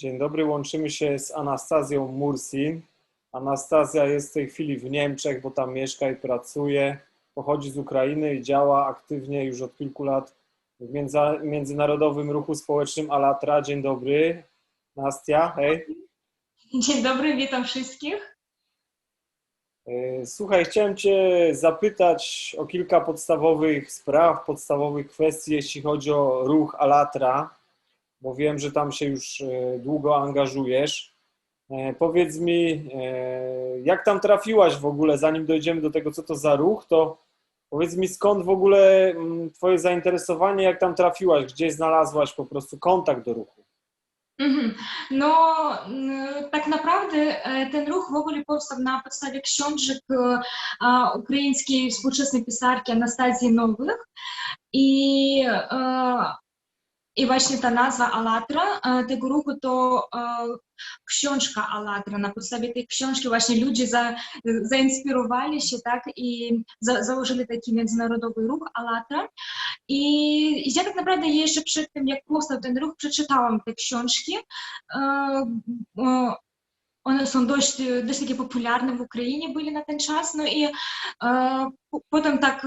Dzień dobry, łączymy się z Anastazją Mursin. Anastazja jest w tej chwili w Niemczech, bo tam mieszka i pracuje. Pochodzi z Ukrainy i działa aktywnie już od kilku lat w międzynarodowym ruchu społecznym Alatra. Dzień dobry. Nastia, hej. Dzień dobry, witam wszystkich. E, Słuchaj, chciałem Cię zapytać o kilka podstawowych spraw, podstawowych kwestii, jeśli chodzi o ruch Alatra, bo wiem, że tam się już e, długo angażujesz. E, Powiedz mi, e, jak tam trafiłaś w ogóle, zanim dojdziemy do tego, co to za ruch, to powiedz mi, skąd w ogóle mm, Twoje zainteresowanie, jak tam trafiłaś, gdzie znalazłaś po prostu kontakt do ruchu? Mhm. No, tak naprawdę ten ruch w ogóle powstał na podstawie książek ukraińskiej współczesnej pisarki Anastazji Nowych i, i właśnie ta nazwa Alatra e, tego ruchu to e, książka Alatra. Na podstawie tej książki właśnie ludzie za, zainspirowali się tak i za, założyli taki międzynarodowy ruch Alatra. I ja tak naprawdę jeszcze przed tym, jak powstał ten ruch, przeczytałam te książki. E, One są dość, dość takie popularne w Ukrainie byli na ten czas. No i po- potem tak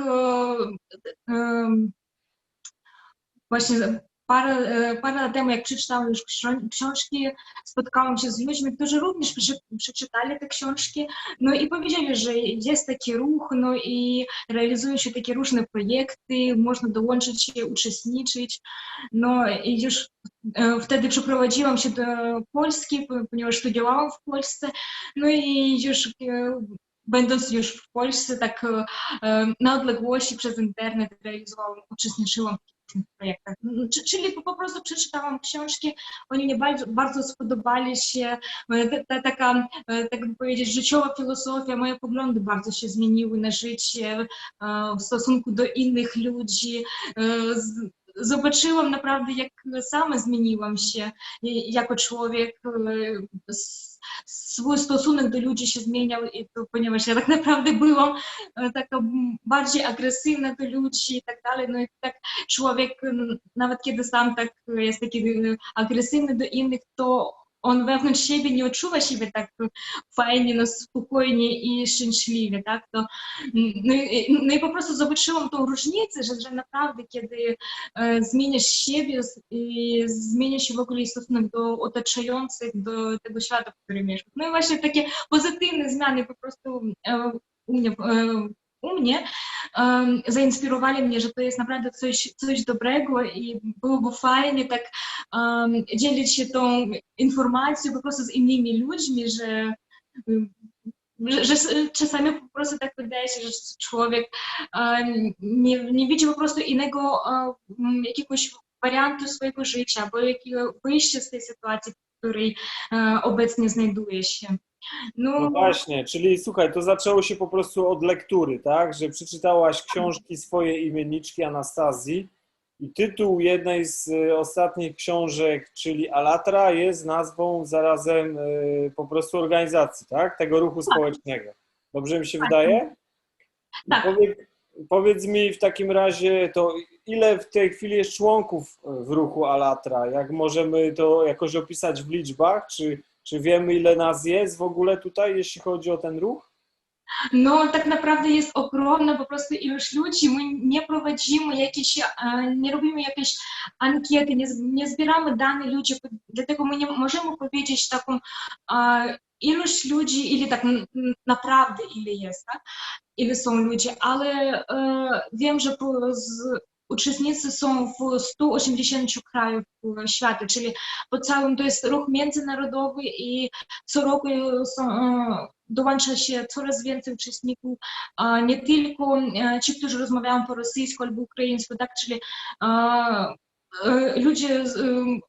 właśnie parę, e, parę lat temu, jak przeczytałam już ksią- książki, spotkałam się z ludźmi, którzy również przeczy- przeczytali te książki, no i powiedzieli, że jest taki ruch, no i realizują się takie różne projekty, można dołączyć się, uczestniczyć, no i już e, wtedy przeprowadziłam się do Polski, po- ponieważ studiowałam w Polsce, no i już e, będąc już w Polsce, tak na odległości przez internet realizowałam, uczestniczyłam w tych projektach. Czy- Czyli po- prostu przeczytałam książki, oni mnie bardzo, bardzo spodobali się, E, ta, ta, taka, e, tak by powiedzieć, życiowa filozofia, moje poglądy bardzo się zmieniły na życie, e, w stosunku do innych ludzi. Z- Zobaczyłam naprawdę, jak sama zmieniłam się jako człowiek. s- Swój stosunek do ludzi się zmieniał, ponieważ ja tak naprawdę byłam e, taka bardziej agresywna do ludzi i tak dalej. No i tak człowiek, nawet kiedy sam tak jest taki e, agresywny do innych, to mm, że naprawdę kiedy e, zmieniasz siebie z- i zmienia się w ogóle i stosunek do otaczających, do tego świata, w którym mieszkasz. No i właśnie takie pozytywne zmiany po prostu e, u mnie, e, u mnie em, zainspirowali mnie, że to jest naprawdę coś, coś dobrego i byłoby fajnie tak em, dzielić się tą informacją po prostu z innymi ludźmi, że, że, że czasami po prostu tak wydaje się, że człowiek em, nie, nie widzi po prostu innego em, jakiegoś wariantu swojego życia, albo jakiego wyjścia z tej sytuacji, której e, obecnie znajduje się. No właśnie, czyli słuchaj, to zaczęło się po prostu od lektury, tak? Że przeczytałaś książki swojej imienniczki Anastazji i tytuł jednej z y, ostatnich książek, czyli Alatra, jest nazwą zarazem y, po prostu organizacji, tak? Tego ruchu społecznego. Dobrze mi się wydaje? I Tak. Powiedz, powiedz mi w takim razie, to ile w tej chwili jest członków w ruchu Alatra? Jak możemy to jakoś opisać w liczbach? Czy, czy wiemy, ile nas jest w ogóle tutaj, jeśli chodzi o ten ruch? E, taką e, ilość ludzi, ile tak n- n- naprawdę ile jest, tak? ile są ludzie, ale e, wiem, że po, z, uczestnicy są w 180 krajów e, świata, czyli po całym to jest ruch międzynarodowy i co roku są, e, dołącza się coraz więcej uczestników, nie tylko e, ci, którzy rozmawiają po rosyjsku albo ukraińsku, tak, czyli ludzie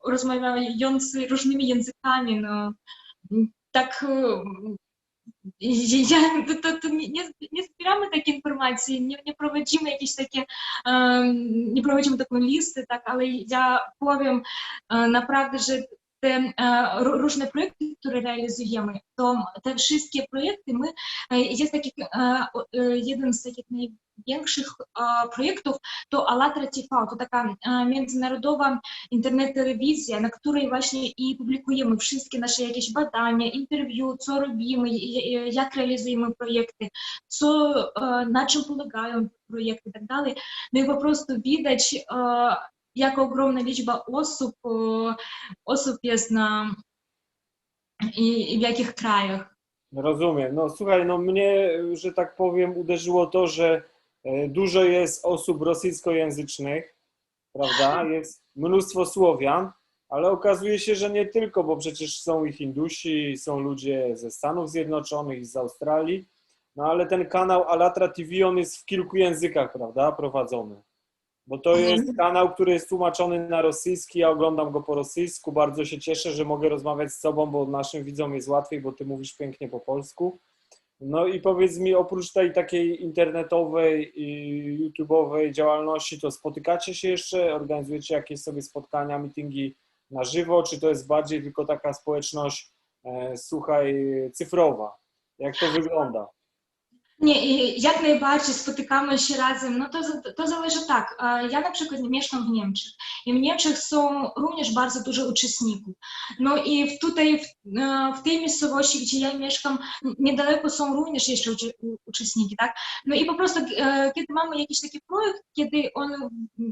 rozmawiający różnymi językami, no, tak e, ja, to, to, to nie, nie- nie zbieramy takie informacje, nie, nie prowadzimy jakieś takie, em, nie prowadzimy taką listę, tak, ale ja powiem e, naprawdę, że te e, ró- różne projekty, które realizujemy, to te wszystkie projekty my, e, jest taki, e, o- e, jeden z takich naj, większych e, projektów to ALLATRA TV, to taka e, międzynarodowa internet-telewizja, na której właśnie i publikujemy wszystkie nasze jakieś badania, interwiu, co robimy, jak realizujemy projekty, co, e, na czym polegają projekty i tak dalej. No i po prostu widać, jak ogromna liczba osób, osób jest na i, i w jakich krajach. Rozumiem. No słuchaj, no mnie, że tak powiem, uderzyło to, że dużo jest osób rosyjskojęzycznych, prawda? Jest mnóstwo Słowian, ale okazuje się, że nie tylko, bo przecież są i Hindusi, są ludzie ze Stanów Zjednoczonych i z Australii. No ale ten kanał Alatra TV, on jest w kilku językach, prawda, prowadzony. Bo to Mhm. jest kanał, który jest tłumaczony na rosyjski, ja oglądam go po rosyjsku, bardzo się cieszę, że mogę rozmawiać z Tobą, bo naszym widzom jest łatwiej, bo Ty mówisz pięknie po polsku. No i powiedz mi, oprócz tej takiej internetowej i YouTube'owej działalności, to spotykacie się jeszcze, organizujecie jakieś sobie spotkania, meetingi na żywo, czy to jest bardziej tylko taka społeczność, e, słuchaj, cyfrowa? Jak to wygląda? Nie, jak najbardziej spotykamy się razem, no to, to zależy tak. e, Ja na przykład mieszkam w Niemczech i w Niemczech są również bardzo dużo uczestników. No i tutaj w, e, w tej miejscowości, gdzie ja mieszkam, niedaleko są również jeszcze uczestniki, tak? No i po prostu e, kiedy mamy jakiś taki projekt, kiedy on,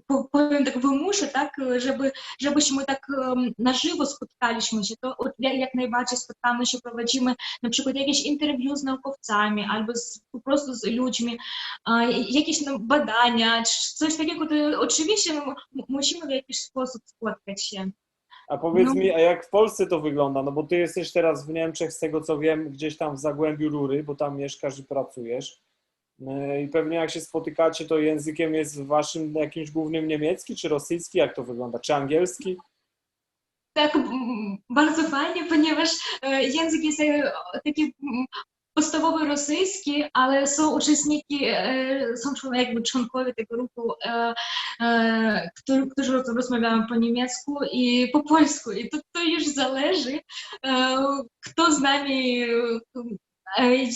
po- powiem tak, wymusza, tak, żeby, żebyśmy tak em, na żywo spotkaliśmy się, to jak najbardziej spotkamy się, prowadzimy na przykład jakieś interwiu z naukowcami albo z, po prostu z ludźmi, jakieś no, badania, czy coś takiego, to oczywiście no, musimy w jakiś sposób spotkać się. A powiedz No. mi, a jak w Polsce to wygląda? No bo ty jesteś teraz w Niemczech, z tego co wiem, gdzieś tam w Zagłębiu Rury, bo tam mieszkasz i pracujesz. Yy, I pewnie jak się spotykacie, to językiem jest waszym jakimś głównym niemiecki, czy rosyjski? Jak to wygląda? Czy angielski? Tak, bardzo fajnie, ponieważ e, język jest e, taki m, podstawowy rosyjski, ale są uczestniki, e, są człon- jakby członkowie tego ruchu, e, e, którzy, którzy rozmawiają po niemiecku i po polsku. I to, to już zależy, e, kto z nami, e,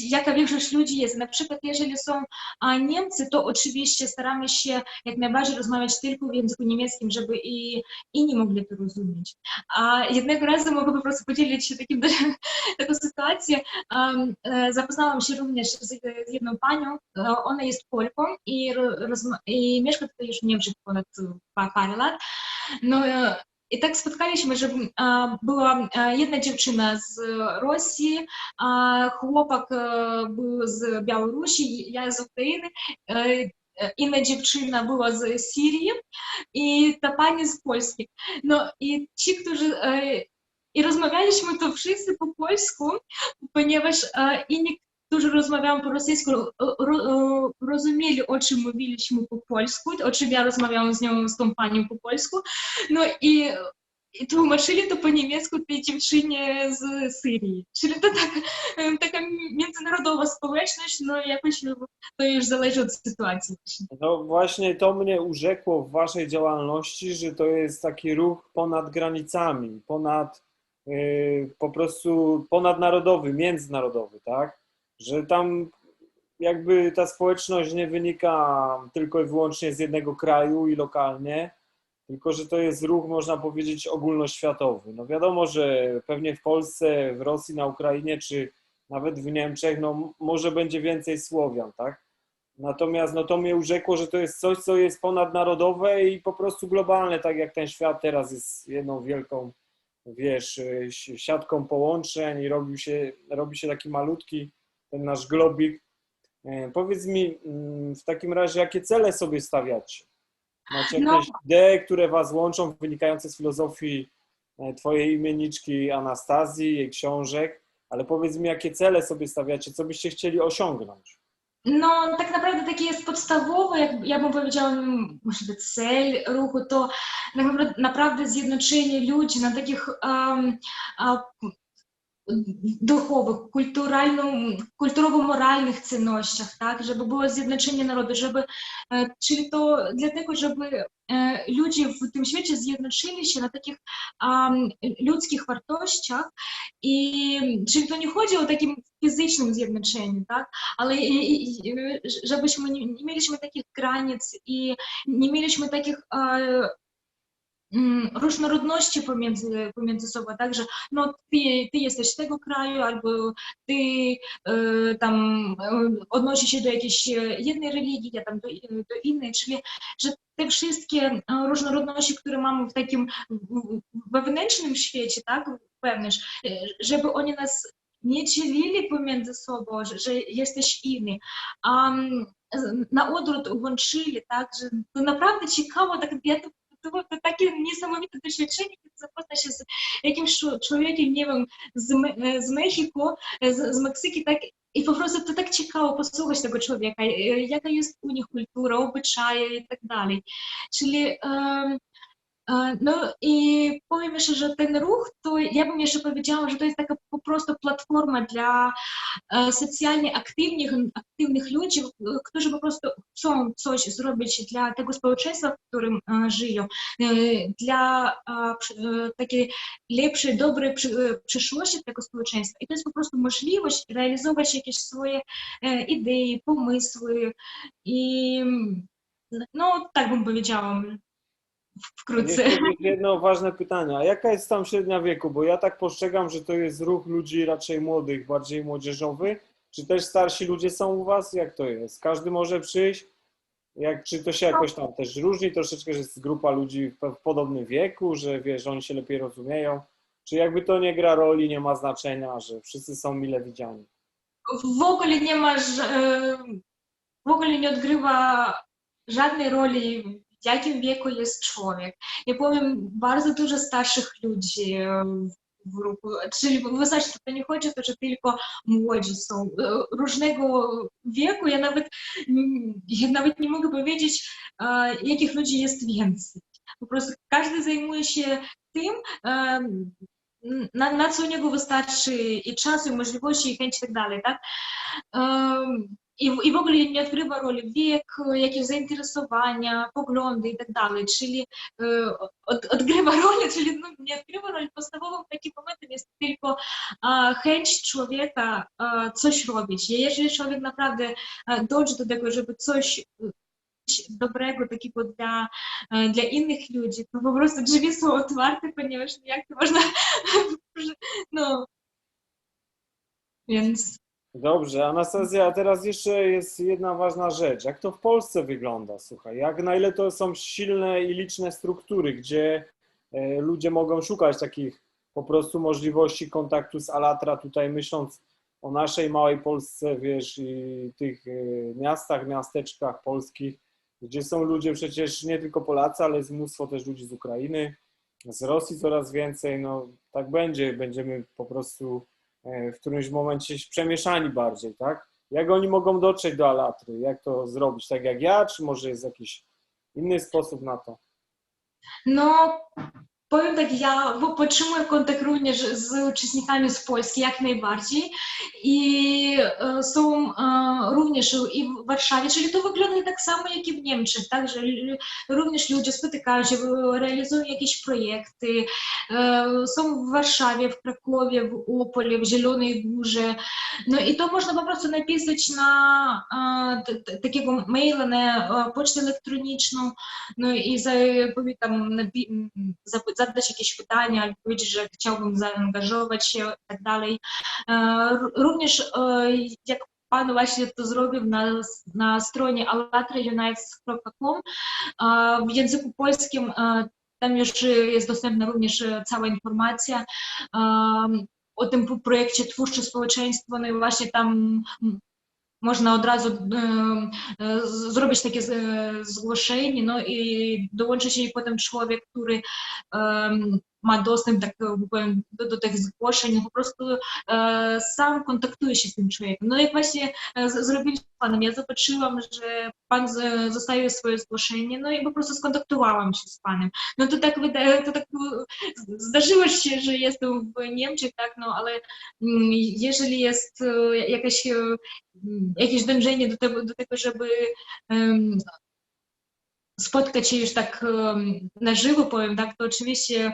jaka większość ludzi jest. Na przykład, jeżeli są Niemcy, to oczywiście staramy się jak najbardziej rozmawiać tylko w języku niemieckim, żeby i inni mogli to rozumieć. A jednego razu mogę po prostu podzielić się takim, taką sytuacją. E, zapoznałam się również z, jedną panią, e, ona jest Polką i, i mieszka tutaj już w Niemczech ponad e, pa- parę lat. No, e, i tak spotkaliśmy, że e, była e, jedna dziewczyna z Rosji, a chłopak e, był z Białorusi, ja z Ukrainy, e, e, inna dziewczyna była z Syrii i ta pani z Polski. No i ci, którzy e, i rozmawialiśmy to wszyscy po polsku, ponieważ e, którzy rozmawiają po rosyjsku, ro, ro, ro- rozumieli, o czym mówiliśmy po polsku, o czym ja rozmawiałam z nią, z tą panią po polsku. No i i tłumaczyli to po niemiecku tej dziewczynie z Syrii. Czyli to tak, taka międzynarodowa społeczność, no jakoś to już zależy od sytuacji. No właśnie to mnie urzekło w waszej działalności, że to jest taki ruch ponad granicami, ponad yy, po prostu ponadnarodowy, międzynarodowy, tak? Że tam jakby ta społeczność nie wynika tylko i wyłącznie z jednego kraju i lokalnie, tylko że to jest ruch, można powiedzieć, ogólnoświatowy. No wiadomo, że pewnie w Polsce, w Rosji, na Ukrainie, czy nawet w Niemczech, no może będzie więcej Słowian, tak? Natomiast no to mnie urzekło, że to jest coś, co jest ponadnarodowe i po prostu globalne, tak jak ten świat teraz jest jedną wielką, wiesz, si- siatką połączeń i robi się, robi się taki malutki ten nasz globik. E, Powiedz mi mm, w takim razie, jakie cele sobie stawiacie? Macie No. jakieś idee, które was łączą, wynikające z filozofii e, twojej imieniczki Anastazji, jej książek, ale powiedz mi, jakie cele sobie stawiacie, co byście chcieli osiągnąć? No, tak naprawdę taki jest podstawowy, jak ja bym powiedziała, może być cel ruchu, to naprawdę, zjednoczenie ludzi na takich um, kulturalno- kulturowo-moralnych цінностях, так, e, e, w tym świecie zjednoczyli się na takich am, ludzkich wartościach i czyli to nie chodzi o takim fizycznym zjednoczeniu, tak, ale i, i, i, żebyśmy nie, nie mieliśmy takich granic i nie mieliśmy takich e, mm, różnorodności pomiędzy, pomiędzy sobą, tak, że no ty, ty jesteś z tego kraju, albo ty e, tam e, odnosisz się do jakiejś e, jednej religii, ja tam do, do innej, czyli że te wszystkie różnorodności, które mamy w takim wewnętrznym świecie, tak, wewnątrz, żeby oni nas nie dzielili pomiędzy sobą, że, że jesteś inny, a mm, na odwrót łączyli, tak, że to naprawdę ciekawo, tak ja to to było to takie niesamowite doświadczenie, kiedy zapoznać się z jakimś czł- człowiekiem, nie wiem, z, Me- e, z Mexiko, e, z, z Meksyki, tak, i po prostu to tak ciekawo posłuchać tego człowieka, e, jaka e, aktywnych, aktywnych ludzi, e, którzy po prostu chcą coś zrobić dla tego społeczeństwa, w którym e, żyją, e, dla e, przy- e, takiej lepszej, dobrej przy- e, przyszłości tego społeczeństwa. I to jest po prostu możliwość realizować jakieś swoje e, idei, pomysły i no tak bym powiedziała w- wkrótce. Jedno ważne pytanie. A jaka jest tam średnia wieku? Bo ja tak postrzegam, że to jest ruch ludzi raczej młodych, bardziej młodzieżowy. Czy też starsi ludzie są u was? Jak to jest? Każdy może przyjść? Jak, czy to się jakoś tam też różni troszeczkę, że jest grupa ludzi w, podobnym wieku, że wiesz, oni się lepiej rozumieją? Czy jakby to nie gra roli, nie ma znaczenia, że wszyscy są mile widziani? w ogóle nie ma, w ogóle nie odgrywa żadnej roli, jakim wieku jest człowiek. Ja powiem, bardzo dużo starszych ludzi w ruchu, czyli wystarczy, to nie chodzi o to, że tylko młodzi są e, różnego wieku. Ja nawet, ja nawet nie mogę powiedzieć, e, jakich ludzi jest więcej. Po prostu każdy zajmuje się tym, na, na co u niego wystarczy i czasu, i możliwości, i i tak dalej, tak? Em, I, I w ogóle nie odgrywa roli wiek, jakieś zainteresowania, poglądy i tak dalej, czyli e, od, odgrywa rolę, czyli no, nie odgrywa roli, podstawowym takim momentem jest tylko e, chęć człowieka e, coś robić. I jeżeli człowiek naprawdę e, dąży do tego, żeby coś e, dobrego takiego dla, e, dla innych ludzi, to po prostu drzwi są otwarte, ponieważ jak to można, no, więc Dobrze, Anastazja, teraz jeszcze jest jedna ważna rzecz. Jak to w Polsce wygląda? Słuchaj, jak na ile to są silne i liczne struktury, gdzie e, ludzie mogą szukać takich po prostu możliwości kontaktu z Alatra, tutaj myśląc o naszej małej Polsce, wiesz, i tych e, miastach, miasteczkach polskich, gdzie są ludzie przecież nie tylko Polacy, ale jest mnóstwo też ludzi z Ukrainy, z Rosji coraz więcej, no tak będzie, będziemy po prostu w którymś momencie przemieszani bardziej, tak? Jak oni mogą dotrzeć do Alatry? Jak to zrobić? Tak jak ja, czy może jest jakiś inny sposób na to? No, powiem tak, ja podtrzymuję kontakt również z uczestnikami z Polski jak najbardziej i e, są e, również i w Warszawie, czyli to wygląda tak samo jak i w Niemczech, tak, że również ludzie spotykają się, realizują jakieś projekty, e, są w Warszawie, w Krakowie, w Opole, w Zielonej Górze, no i to można po prostu napisać na e, takiego maila, na e, pocztę elektroniczną, no i za, powie- tam napi- m, zap- zadać jakieś pytania, powiedzieć, że chciałbym zaangażować się i tak dalej. E, Również e, jak Pan właśnie to zrobił na, na stronie allatraunites.com e, w języku polskim tam już jest dostępna również cała informacja o tym projekcie Twórcze Społeczeństwo, no i właśnie tam można od razu zrobić takie zgłoszenie, no i dołączy się potem człowiek, który em, ma dostęp tak, powiem, do, do tych zgłoszeń, po prostu e, sam kontaktuje się z tym człowiekiem. No jak właśnie e, z- zrobiliśmy z panem, ja zobaczyłam, że pan z- zostawił swoje zgłoszenie, no i po prostu skontaktowałam się z panem. No to tak wydaje, to tak e, zdarzyło się, że jestem w spotkać się już tak na żywo, powiem, tak, to oczywiście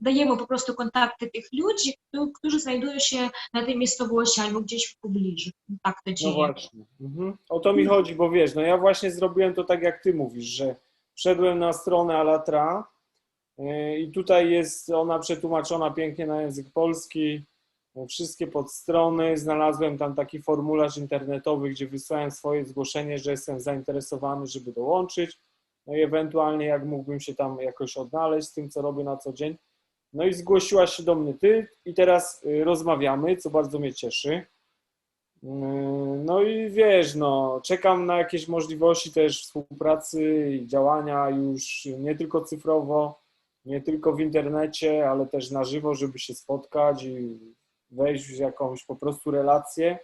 dajemy po prostu kontakty tych ludzi, któ- którzy znajdują się na tej miejscowości albo gdzieś w pobliżu. Tak to No dzieje. właśnie. Mhm. O to mi chodzi, bo wiesz, no ja właśnie zrobiłem to tak, jak ty mówisz, że wszedłem na stronę Alatra yy, i tutaj jest ona przetłumaczona pięknie na język polski. Wszystkie podstrony, znalazłem tam taki formularz internetowy, gdzie wysłałem swoje zgłoszenie, że jestem zainteresowany, żeby dołączyć. No i ewentualnie jak mógłbym się tam jakoś odnaleźć z tym, co robię na co dzień. No i zgłosiłaś się do mnie ty i teraz yy, rozmawiamy, co bardzo mnie cieszy. Yy, No i wiesz, no, czekam na jakieś możliwości też współpracy i działania już nie tylko cyfrowo, nie tylko w internecie, ale też na żywo, żeby się spotkać i wejść w jakąś po prostu relację,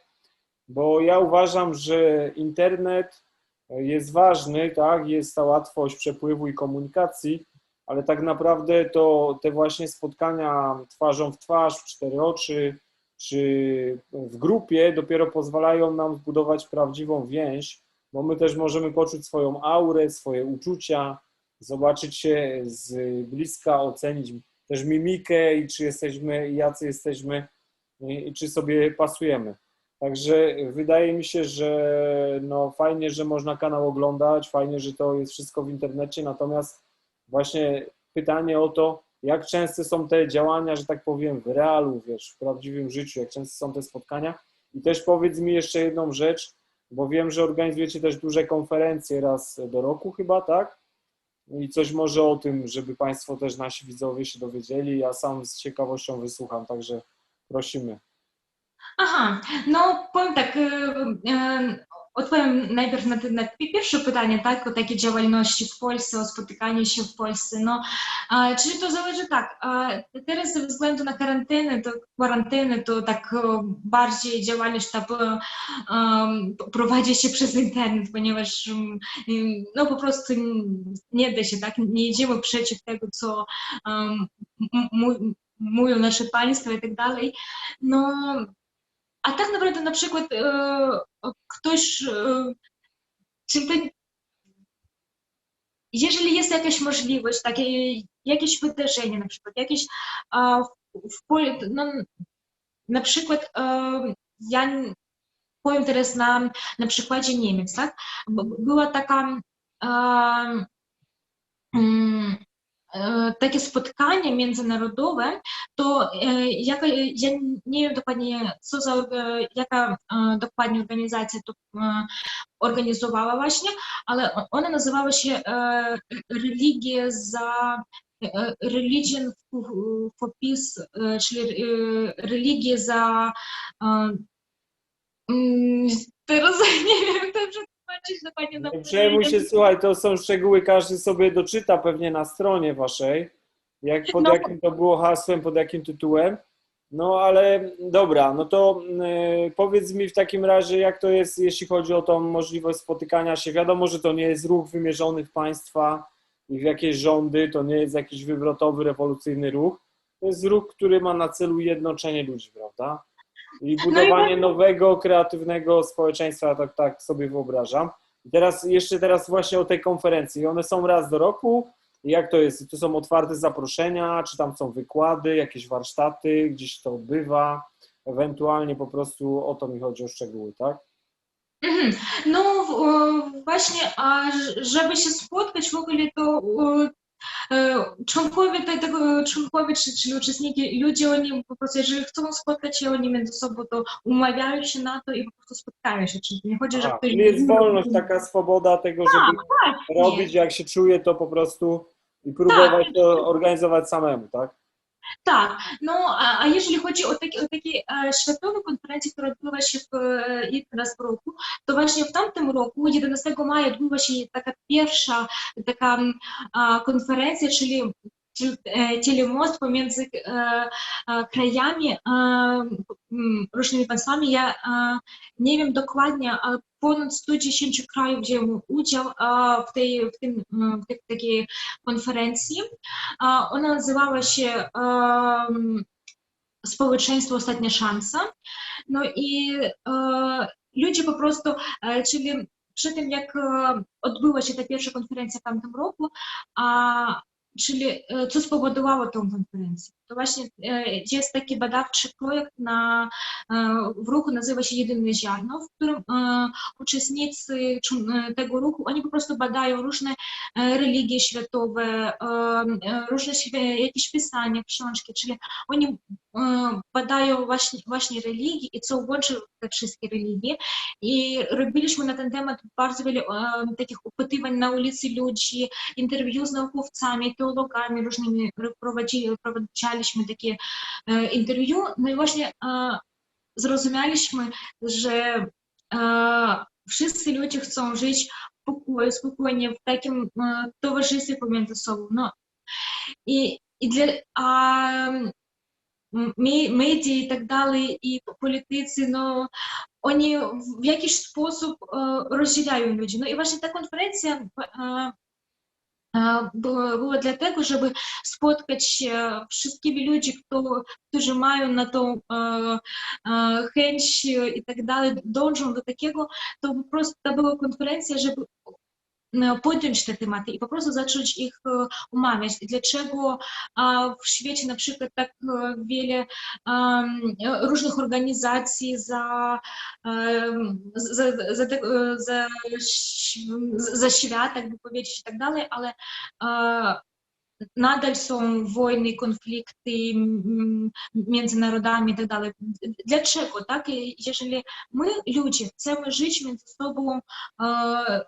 bo ja uważam, że internet jest ważny, tak, jest ta łatwość przepływu i komunikacji, ale tak naprawdę to te właśnie spotkania twarzą w twarz, w cztery oczy, czy w grupie dopiero pozwalają nam zbudować prawdziwą więź, bo my też możemy poczuć swoją aurę, swoje uczucia, zobaczyć się z bliska, ocenić też mimikę i czy jesteśmy, jacy jesteśmy i czy sobie pasujemy. Także wydaje mi się, że no fajnie, że można kanał oglądać, fajnie, że to jest wszystko w internecie, natomiast właśnie pytanie o to, jak częste są te działania, że tak powiem, w realu, wiesz, w prawdziwym życiu, jak często są te spotkania. I też powiedz mi jeszcze jedną rzecz, bo wiem, że organizujecie też duże konferencje raz do roku chyba, tak? I coś może o tym, żeby Państwo też nasi widzowie się dowiedzieli. Ja sam z ciekawością wysłucham, także prosimy. Aha, no powiem tak, e, e, odpowiem najpierw na, na pierwsze pytanie, tak, o takie działalności w Polsce, o spotykanie się w Polsce, no, czyli to zależy tak, teraz ze względu na karantynę, to kwarantannę, to tak bardziej działalność ta prowadzi się przez internet, ponieważ em, em, no po prostu nie da się, tak, nie idziemy przeciw tego, co mówią nasze państwa i tak dalej, no a tak naprawdę na przykład e, ktoś, e, czy to, jeżeli jest jakaś możliwość, takie, jakieś wydarzenie na przykład, jakieś w, no, na przykład e, ja powiem teraz na, na przykładzie Niemiec, tak? Była taka mm, e, e, e, właśnie, ale o- ona nazywała się e, Religie za e, Religion for, for Peace, e, czyli e, religie za e, mm, teraz nie wiem dobrze dokładnie na Nie przejmuj się, słuchaj, to są szczegóły, każdy sobie doczyta pewnie na stronie waszej, jak pod No. jakim to było hasłem, pod jakim tytułem. No ale dobra, no to y, powiedz mi w takim razie, jak to jest, jeśli chodzi o tą możliwość spotykania się. Wiadomo, że to nie jest ruch wymierzony w państwa i w jakieś rządy, to nie jest jakiś wywrotowy, rewolucyjny ruch. To jest ruch, który ma na celu jednoczenie ludzi, prawda? I budowanie nowego, kreatywnego społeczeństwa, tak, tak sobie wyobrażam. I teraz jeszcze teraz właśnie o tej konferencji. One są raz do roku. Jak to jest? To są otwarte zaproszenia, czy tam są wykłady, jakieś warsztaty, gdzieś to odbywa? Ewentualnie po prostu o to mi chodzi o szczegóły, tak? Mhm. No właśnie, a żeby się spotkać w ogóle, to członkowie te- tego, członkowie, czy, czyli uczestniki, ludzie, oni po prostu, jeżeli chcą spotkać się oni między sobą, to umawiają się na to i po prostu spotkają się, czyli nie chodzi, że A, ktoś... czyli jest wolność, taka swoboda tego, żeby Tak, robić, jak się czuje, to po prostu i próbować to organizować samemu, tak? O takie, o takie e, światowe konferencje, które odbywa się w, e, jeden raz w roku, to właśnie w tamtym roku, 11 maja, odbyła się taka pierwsza taka m, a, konferencja, czyli telemost pomiędzy e, e, krajami, e, m, różnymi państwami. Ja nie wiem dokładnie, ale ponad 110 krajów wzięło udział w tej, w tym, w tej, takiej konferencji. Ona nazywała się Społeczeństwo Ostatnia Szansa. No i ludzie po prostu, czyli przy tym jak odbyła się ta pierwsza konferencja w tamtym roku, e, co spowodowało tą konferencję? To właśnie e, jest taki badawczy projekt na, e, w ruchu, nazywa się Jedyne Ziarno, w którym e, uczestnicy e, tego ruchu, oni po prostu badają różne e, religie światowe, e, e, różne jakieś pisania, książki, czyli oni e, badają właśnie, właśnie religii i co łączy te wszystkie religie. I robiliśmy na ten temat bardzo wiele e, takich opytywań na ulicy ludzi, interwiu z naukowcami, teologami różnymi prowadzili, e, e, e, pokoju, spokojnie, w takim e, towarzystwie pomiędzy sobą. No. I, i dla, a, м, ме- медіа і так далі, і політиці, ну, вони в якийсь спосіб е, розділяють людей. Ну, і власне та конференція е, е, була була для того, щоб e, mają na tą e, e, chęć i tak dalej, dążą do takiego, to po prostu to była konferencja, żeby e, e, e, e, e, różnych organizacji za, em, za, za, te- e, za, ś- za świat, tak by powiedzieć, i tak dalej, ale e, nadal są wojny, konflikty mm, między narodami i tak dalej. Dlaczego, tak? I Jeżeli my, ludzie, chcemy żyć między sobą e,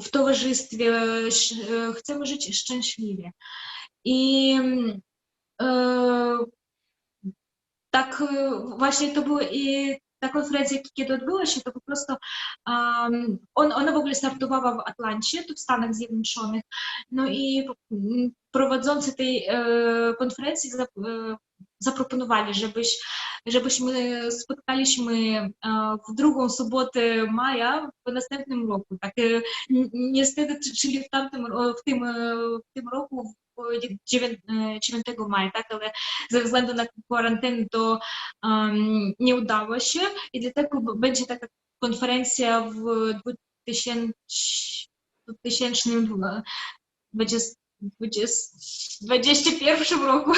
w towarzystwie, chcemy żyć szczęśliwie. I e, tak właśnie to było i ta konferencja, kiedy odbyła się, to po prostu um, on, ona w ogóle startowała w Atlancie, tu w Stanach Zjednoczonych. No i mm, prowadzący tej e, konferencji e, zaproponowali, żebyś, żebyśmy spotkaliśmy e, w drugą sobotę maja w następnym roku. Tak, e, niestety, czy- czyli w tamtym, w tym, e, w tym roku, w 9, 9 maja, tak, ale ze względu na kwarantannę to um, nie udało się i dlatego będzie taka konferencja w 2000, 2000 20, 2021 roku.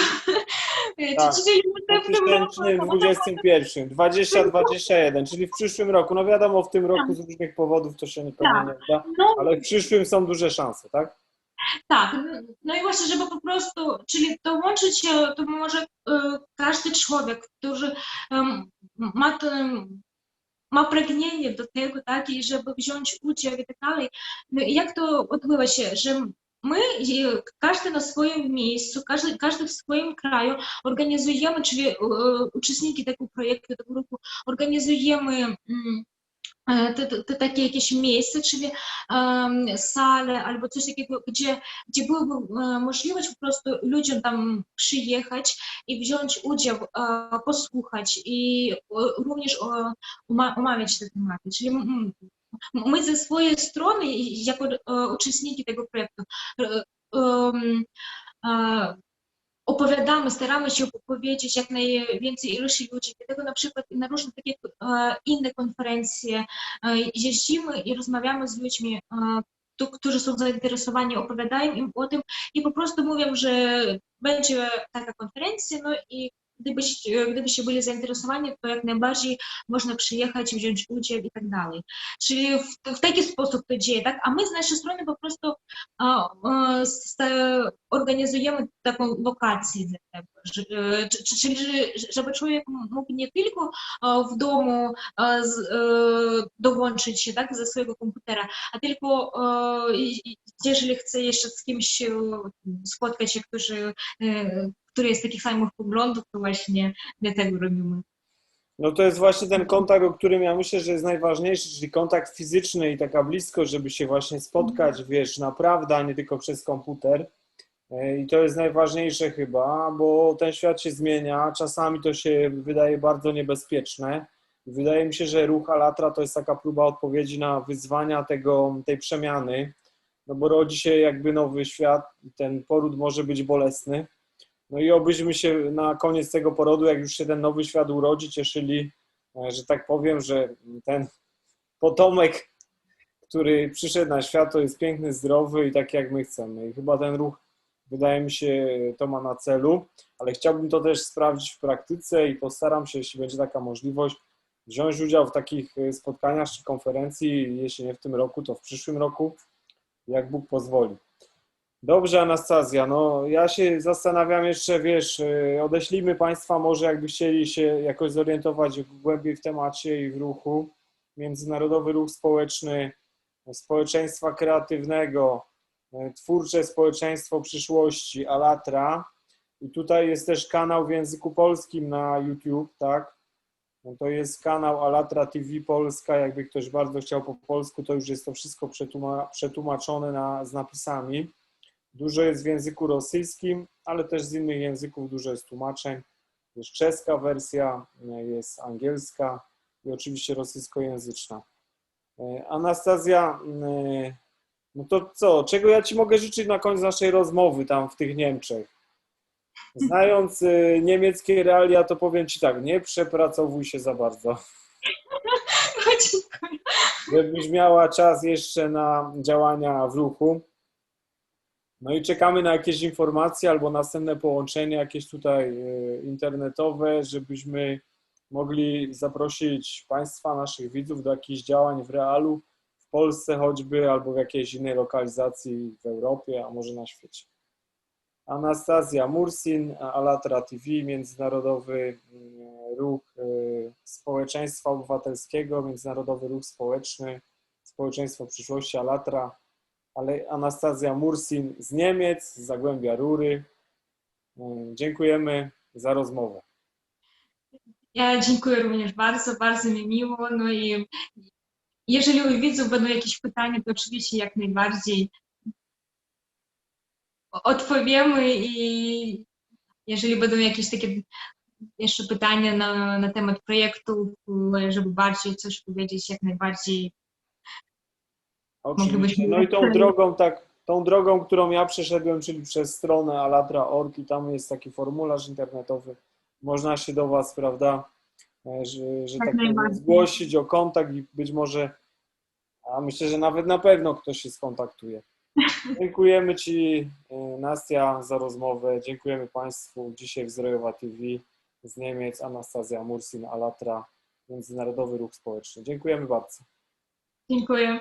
Tak. W następnym roku. 2021, 2021, czyli w przyszłym roku. No wiadomo, w tym roku z różnych powodów to się pewnie nie uda, No, ale w przyszłym są duże szanse, tak? Tak, no- i właśnie, żeby po prostu, czyli dołączyć się, to może e, każdy człowiek, który ma, to, ma pragnienie do tego, tak, i żeby wziąć udział i tak dalej. No i jak to odbywa się, że my, każdy na swoim miejscu, każdy, każdy w swoim kraju organizujemy, czyli e, uczestniki tego projektu, tego ruchu, organizujemy mm, e, te, takie jakieś miejsce, czyli em, salę albo coś takiego, gdzie, gdzie byłaby e, możliwość po prostu ludziom tam przyjechać i wziąć udział, posłuchać i również uma- omawiać te tematy. Jako e, uczestniki tego projektu, e, em, e, opowiadamy, staramy się opowiedzieć jak najwięcej ilości ludzi. Dlatego na przykład na różne takie inne konferencje jeździmy i rozmawiamy z ludźmi, którzy są zainteresowani, opowiadają im o tym i po prostu mówią, że będzie taka konferencja, no i gdybyś, gdybyście byli zainteresowani, to jak najbardziej można przyjechać, wziąć udział i tak dalej. Czyli w, w taki sposób to dzieje, tak? A my z naszej strony po prostu a, a, organizujemy taką lokację e, czyli że- żeby człowiek mógł nie tylko e, w domu e, z, e, dołączyć się tak, ze swojego komputera, a tylko e, jeżeli chce jeszcze z kimś e, spotkać się, którzy, e, który jest takich samych poglądów, to właśnie dlatego robimy. No to jest właśnie ten kontakt, o którym ja myślę, że jest najważniejszy, czyli kontakt fizyczny i taka blisko, żeby się właśnie spotkać, wiesz, naprawdę, a nie tylko przez komputer. E, I to jest najważniejsze chyba, bo ten świat się zmienia. Czasami to się wydaje bardzo niebezpieczne. Wydaje mi się, że ruch Alatra to jest taka próba odpowiedzi na wyzwania tego, tej przemiany, no bo rodzi się jakby nowy świat, ten poród może być bolesny. No i obyśmy się na koniec tego porodu, jak już się ten nowy świat urodzi, cieszyli, e, że tak powiem, że ten potomek, który przyszedł na świat, to jest piękny, zdrowy i tak jak my chcemy. I chyba ten ruch, wydaje mi się, to ma na celu, ale chciałbym to też sprawdzić w praktyce i postaram się, jeśli będzie taka możliwość, wziąć udział w takich e, spotkaniach czy konferencji, jeśli nie w tym roku, to w przyszłym roku, jak Bóg pozwoli. Dobrze, Anastazja, no ja się zastanawiam jeszcze, wiesz, e, odeślijmy Państwa może jakby chcieli się jakoś zorientować głębiej w temacie i w ruchu. Międzynarodowy Ruch Społeczny, Społeczeństwa Kreatywnego, e, Twórcze Społeczeństwo Przyszłości, Alatra. I tutaj jest też kanał w języku polskim na YouTube, tak? No to jest kanał Alatra TV Polska, jakby ktoś bardzo chciał po polsku, to już jest to wszystko przetłuma- przetłumaczone na, z napisami. Dużo jest w języku rosyjskim, ale też z innych języków dużo jest tłumaczeń. Jest czeska wersja, jest angielska i oczywiście rosyjskojęzyczna. E, Anastazja, e, no to co, czego ja Ci mogę życzyć na koniec naszej rozmowy tam w tych Niemczech? Znając e, niemieckie realia, to powiem Ci tak, nie przepracowuj się za bardzo, No, żebyś miała czas jeszcze na działania w ruchu. No i czekamy na jakieś informacje albo następne połączenie jakieś tutaj e, internetowe, żebyśmy mogli zaprosić Państwa, naszych widzów do jakichś działań w realu, w Polsce choćby, albo w jakiejś innej lokalizacji w Europie, a może na świecie. Anastazja Mursin, Alatra TV, Międzynarodowy mm, Ruch e, Społeczeństwa Obywatelskiego, Międzynarodowy Ruch Społeczny, Społeczeństwo Przyszłości Alatra, ale Anastazja Mursin z Niemiec, z Zagłębia Rury. Mm, Dziękujemy za rozmowę. Ja dziękuję również bardzo, bardzo mi miło. No i jeżeli u widzów będą jakieś pytania, to oczywiście jak najbardziej odpowiemy i jeżeli będą jakieś takie jeszcze pytania na, na temat projektu, żeby bardziej coś powiedzieć, jak najbardziej Oczywiście. No i tą drogą, tak, tą drogą, którą ja przeszedłem, czyli przez stronę alatra.org i tam jest taki formularz internetowy. Można się do Was, prawda, e, że, że Tak tak powiem, zgłosić o kontakt i być może, a myślę, że nawet na pewno ktoś się skontaktuje. Dziękujemy Ci, e, Nastia, za rozmowę. Dziękujemy Państwu. Dzisiaj Wzrojowa TV z Niemiec, Anastazja Mursin, Alatra, Międzynarodowy Ruch Społeczny. Dziękujemy bardzo. dziękuję.